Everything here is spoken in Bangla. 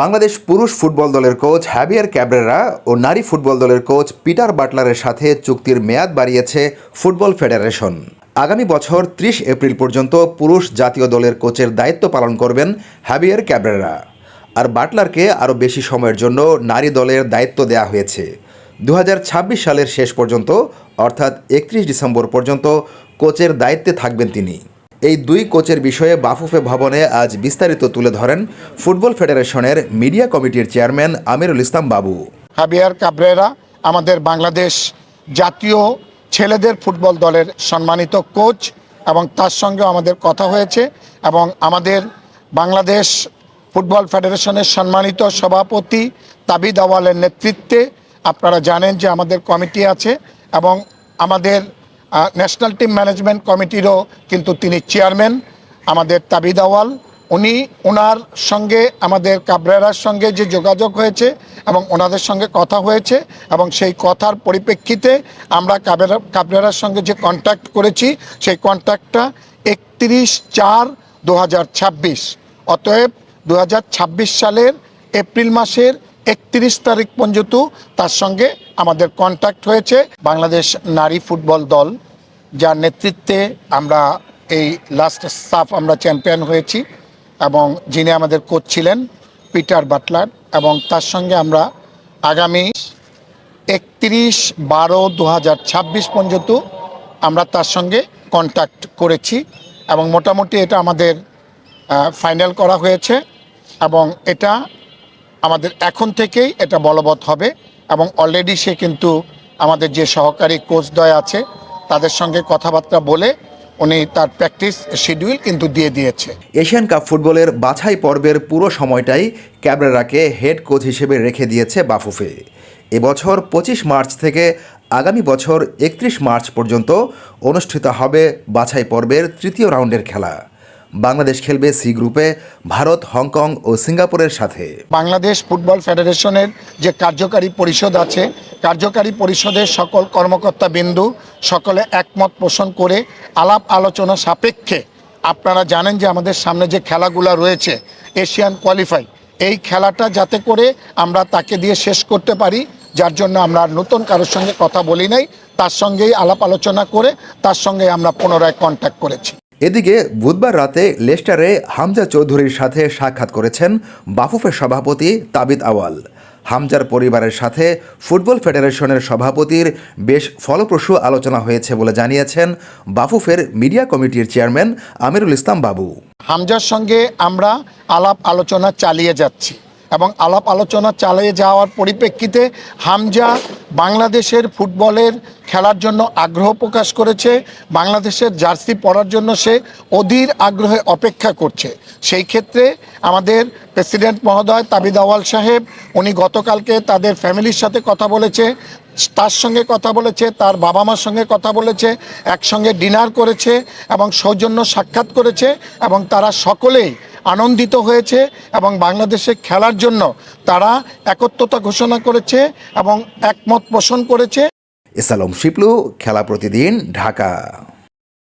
বাংলাদেশ পুরুষ ফুটবল দলের কোচ হ্যাভিয়ার ক্যাব্রেরা ও নারী ফুটবল দলের কোচ পিটার বাটলারের সাথে চুক্তির মেয়াদ বাড়িয়েছে ফুটবল ফেডারেশন। আগামী বছর ত্রিশ এপ্রিল পর্যন্ত পুরুষ জাতীয় দলের কোচের দায়িত্ব পালন করবেন হ্যাভিয়ার ক্যাব্রেরা আর বাটলারকে আরও বেশি সময়ের জন্য নারী দলের দায়িত্ব দেওয়া হয়েছে। দু হাজার ছাব্বিশ সালের শেষ পর্যন্ত, অর্থাৎ একত্রিশ ডিসেম্বর পর্যন্ত কোচের দায়িত্বে থাকবেন তিনি। এই দুই কোচের বিষয়ে বাফুফে ভবনে আজ বিস্তারিত তুলে ধরেন ফুটবল ফেডারেশনের মিডিয়া কমিটির চেয়ারম্যান আমিরুল ইসলাম বাবু। হাবিয়ার কাবরেরা আমাদের বাংলাদেশ জাতীয় ছেলেদের ফুটবল দলের সম্মানিত কোচ এবং তার সঙ্গে আমাদের কথা হয়েছে এবং আমাদের বাংলাদেশ ফুটবল ফেডারেশনের সম্মানিত সভাপতি তাবিদ আওয়ালের নেতৃত্বে আপনারা জানেন যে আমাদের কমিটি আছে এবং আমাদের ন্যাশনাল টিম ম্যানেজমেন্ট কমিটিরও কিন্তু তিনি চেয়ারম্যান আমাদের তাবিদ আওয়াল উনি ওনার সঙ্গে, আমাদের কাবরেরার সঙ্গে যে যোগাযোগ হয়েছে এবং ওনাদের সঙ্গে কথা হয়েছে এবং সেই কথার পরিপ্রেক্ষিতে আমরা কাবেরা, কাবরেরার সঙ্গে যে কন্ট্যাক্ট করেছি, সেই কন্ট্যাক্টটা একত্রিশ চার দু অতএব দু হাজার ছাব্বিশ সালের এপ্রিল মাসের একত্রিশ তারিখ পর্যন্ত তার সঙ্গে আমাদের কন্ট্যাক্ট হয়েছে বাংলাদেশ নারী ফুটবল দল, যার নেতৃত্বে আমরা এই লাস্ট সাফ আমরা চ্যাম্পিয়ন হয়েছি এবং যিনি আমাদের কোচ ছিলেন, পিটার বাটলার এবং তার সঙ্গে আমরা আগামী একত্রিশ বারো দু হাজার ছাব্বিশ পর্যন্ত আমরা তার সঙ্গে কন্ট্যাক্ট করেছি এবং মোটামুটি এটা আমাদের ফাইনাল করা হয়েছে এবং এটা আমাদের এখন থেকেই এটা বলবৎ হবে এবং অলরেডি সে কিন্তু আমাদের যে সহকারী কোচদ্বয় আছে, তাদের সঙ্গে কথাবার্তা বলে উনি তার প্র্যাকটিস শিডিউল কিন্তু দিয়ে দিয়েছে। এশিয়ান কাপ ফুটবলের বাছাই পর্বের পুরো সময়টাই ক্যাবরেরাকে হেড কোচ হিসেবে রেখে দিয়েছে বাফুফে। এবছর পঁচিশ মার্চ থেকে আগামী বছর একত্রিশ মার্চ পর্যন্ত অনুষ্ঠিত হবে বাছাই পর্বের তৃতীয় রাউন্ডের খেলা। বাংলাদেশ খেলবে সি গ্রুপে ভারত, হংকং ও সিঙ্গাপুরের সাথে। বাংলাদেশ ফুটবল ফেডারেশনের যে কার্যকারী পরিষদ আছে, কার্যকারী পরিষদের সকল কর্মকর্তা বিন্দু সকলে একমত পোষণ করে আলাপ আলোচনা সাপেক্ষে আপনারা জানেন যে আমাদের সামনে যে খেলাগুলো রয়েছে, এশিয়ান কোয়ালিফাই, এই খেলাটা যাতে করে আমরা তাকে দিয়ে শেষ করতে পারি, যার জন্য আমরা নতুন কারোর সঙ্গে কথা বলি নাই, তার সঙ্গেই আলাপ আলোচনা করে, তার সঙ্গে আমরা পুনরায় কন্ট্যাক্ট করেছি। এদিকে বুধবার রাতে লেস্টারে হামজা চৌধুরীর সাথে সাক্ষাৎ করেছেন বাফুফের সভাপতি তাবিদ আওয়াল। হামজার পরিবারের সাথে ফুটবল ফেডারেশনের সভাপতির বেশ ফলপ্রসূ আলোচনা হয়েছে বলে জানিয়েছেন বাফুফের মিডিয়া কমিটির চেয়ারম্যান আমিরুল ইসলাম বাবু। হামজার সঙ্গে আমরা আলাপ আলোচনা চালিয়ে যাচ্ছি। এবং আলাপ আলোচনা চালিয়ে যাওয়ার পরিপ্রেক্ষিতে হামজা বাংলাদেশের ফুটবলের খেলার জন্য আগ্রহ প্রকাশ করেছে। বাংলাদেশের জার্সি পরার জন্য সে অধীর আগ্রহে অপেক্ষা করছে। সেই ক্ষেত্রে আমাদের প্রেসিডেন্ট মহোদয় তাবিদ আওয়াল সাহেব, উনি গতকালকে তাদের ফ্যামিলির সাথে কথা বলেছে, তার সঙ্গে কথা বলেছে, তার বাবা মার সঙ্গে কথা বলেছে, একসঙ্গে ডিনার করেছে এবং সৌজন্য সাক্ষাৎ করেছে এবং তারা সকলেই আনন্দিত হয়েছে এবং বাংলাদেশে খেলার জন্য তারা একত্রতা ঘোষণা করেছে এবং একমত পোষণ করেছে। এসালম শিপলু, খেলা প্রতিদিন ঢাকা।